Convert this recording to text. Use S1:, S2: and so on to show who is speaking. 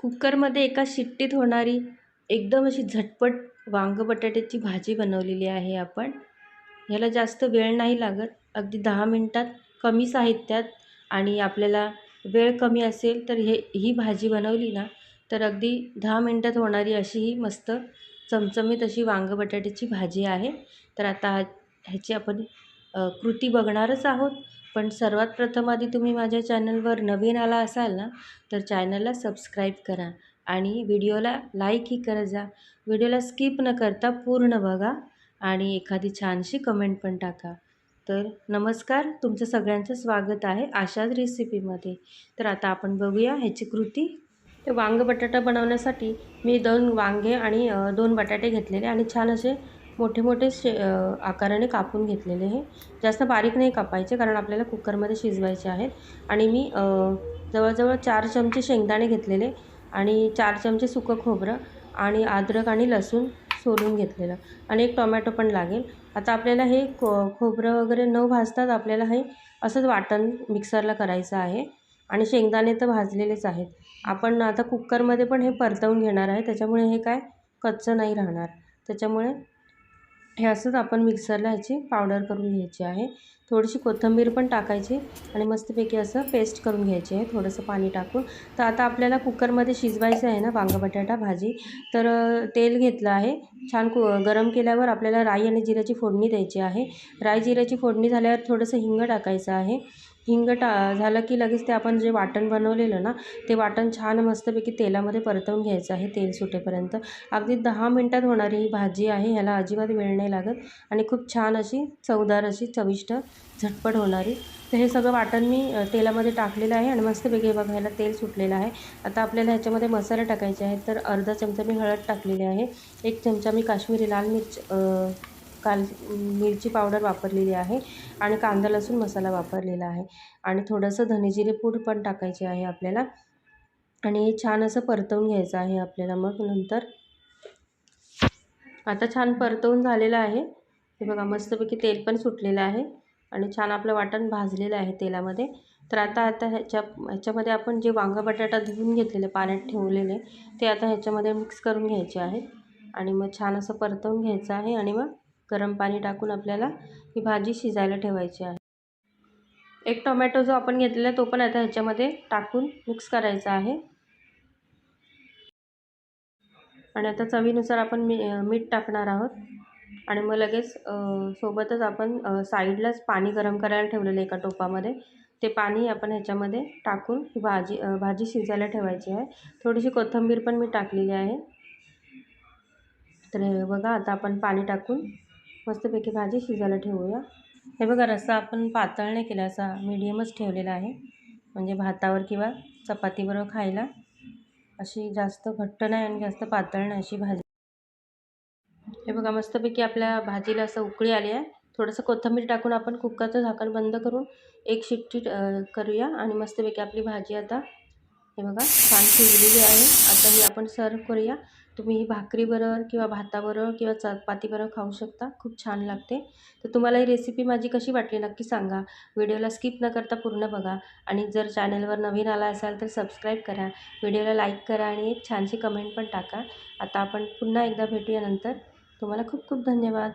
S1: कुकरमध्ये एका शिट्टीत होणारी एकदम अशी झटपट वांग बटाट्याची भाजी बनवलेली आहे आपण. ह्याला जास्त वेळ नाही लागत. अगदी दहा मिनटात कमी साहित्यात आणि आपल्याला वेळ कमी असेल तर हे ही भाजी बनवली ना तर अगदी दहा मिनटात होणारी अशी ही मस्त चमचमीत अशी वांग बटाट्याची भाजी आहे. तर आता ह्याची आपण कृती बघणारच आहोत. पण सर्वात प्रथम आधी तुम्ही माझ्या चॅनलवर नवीन आला असाल ना तर चॅनलला सबस्क्राईब करा आणि व्हिडिओला लाईकही करत जा. व्हिडिओला स्किप न करता पूर्ण बघा आणि एखादी छानशी कमेंट पण टाका. तर नमस्कार तुमचं सगळ्यांचं स्वागत आहे आशाच रेसिपीमध्ये. तर आता आपण बघूया ह्याची कृती. तर वांग बटाटा बनवण्यासाठी मी दोन वांगे आणि दोन बटाटे घेतलेले आणि छान असे मोठे मोठे शे आकाराने कापून घेतलेले हे. जास्त बारीक नाही कापायचे कारण आपल्याला कुकरमध्ये शिजवायचे आहेत. आणि मी जवळजवळ चार चमचे शेंगदाणे घेतलेले आणि चार चमचे सुकं खोबरं आणि अद्रक आणि लसूण सोलून घेतलेलं. आणि एक टोमॅटो पण लागेल. आता आपल्याला हे खो खोबरं वगैरे न भाजताच आपल्याला हे असंच वाटण मिक्सरला करायचं आहे. आणि शेंगदाणे तर भाजलेलेच आहेत. आपण आता कुकरमध्ये पण हे परतवून घेणार आहे. त्याच्यामुळे हे काय कच्चं नाही राहणार. त्याच्यामुळे हे असंच आपण मिक्सरला ह्याची पावडर करून घ्यायची आहे. थोडीशी कोथिंबीर पण टाकायची आणि मस्तपैकी असं पेस्ट करून घ्यायची आहे. थोडंसं पाणी टाकून. तर आता आपल्याला कुकरमध्ये शिजवायचं आहे ना वांगा बटाटा भाजी. तर तेल घेतलं आहे. छान कु गरम केल्यावर आपल्याला राई आणि जिऱ्याची फोडणी द्यायची आहे. राई जिऱ्याची फोडणी झाल्यावर थोडंसं हिंग टाकायचं आहे. हिंग टा झालं की लगेच ते आपण जे वाटण बनवलेलं ना ते वाटण छान मस्तपैकी तेलामध्ये परतवून घ्यायचं आहे तेल सुटेपर्यंत. अगदी दहा मिनटात होणारी ही भाजी आहे ह्याला अजिबात वेळ नाही लागत आणि खूप छान अशी चवदार अशी चविष्ट झटपट होणारी. तर हे सगळं वाटण मी तेलामध्ये टाकलेलं आहे आणि मस्तपैकी बघा ह्याला तेल सुटलेलं आहे. आता आपल्याला ह्याच्यामध्ये मसाले टाकायचे आहेत तर अर्धा चमचा मी हळद टाकलेली आहे एक चमचा मी काश्मीरी लाल मिरच काल मिरची पावडर वापरलेली आहे आणि कांदा लसूण मसाला वापरलेला आहे. आणि थोडंसं धनेजिरे पूड पण टाकायचे आहे आपल्याला. आणि छान असं परतवून घ्यायचं आहे आपल्याला मग नंतर. आता छान परतवून झालेलं आहे. हे बघा मस्तपैकी तेल पण सुटलेलं आहे. आणि छान आपलं वाटण भाजलेलं आहे तेलामध्ये. तर आता आता ह्याच्या ह्याच्यामध्ये आपण जे वांगा बटाटा धुवून घेतलेले पाण्यात ठेवलेले ते आता ह्याच्यामध्ये मिक्स करून घ्यायचे आहेत आणि मग छान असं परतवून घ्यायचं आहे आणि मग गरम पाणी टाकून आपल्याला ही भाजी शिजायला ठेवायची आहे. एक टोमॅटो जो आपण घेतलेला तो पण आता ह्याच्यामध्ये टाकून मिक्स करायचा आहे. आणि आता चवीनुसार आपण मी मीठ टाकणार आहोत. आणि मग लगेच सोबतच आपण साईडलाच पाणी गरम करायला ठेवलेलं एका टोपामध्ये. ते पाणी आपण ह्याच्यामध्ये टाकून ही भाजी भाजी शिजायला ठेवायची आहे. थोडीशी कोथिंबीर पण मी टाकलेली आहे. तर बघा आता आपण पाणी टाकून मस्तपैकी भाजी शिजायला ठेवूया. हे बघा रस्सा आपण पातळ नाही केला असा मीडियमच ठेवलेला आहे. म्हणजे भातावर किंवा चपातीबरोबर खायला अशी जास्त घट्ट नाही आणि जास्त पातळ नाही अशी भाजी. हे बघा मस्तपैकी आपल्या भाजीला असं उकळी आली आहे. थोडंसं कोथिंबीर टाकून आपण कुकरचं झाकण बंद करून एक शिट्टी करूया आणि मस्तपैकी आपली भाजी आता हे बघा छान शिजलेली आहे. आता ही आपण सर्व करूया. तुम्ही भाकरीबरोबर किंवा भाताबरोबर किंवा चपातीबरोबर खाऊ शकता. खूप छान लागते. तर तुम्हाला ही रेसिपी माझी कशी वाटली नक्की सांगा. व्हिडिओला स्किप न करता पूर्ण बघा. आणि जर चॅनलवर नवीन आला असाल तर सबस्क्राईब करा. व्हिडिओला लाईक करा आणि एक छानशी कमेंट पण टाका. आता आपण पुन्हा एकदा भेटूया नंतर. तुम्हाला खूप खूप धन्यवाद.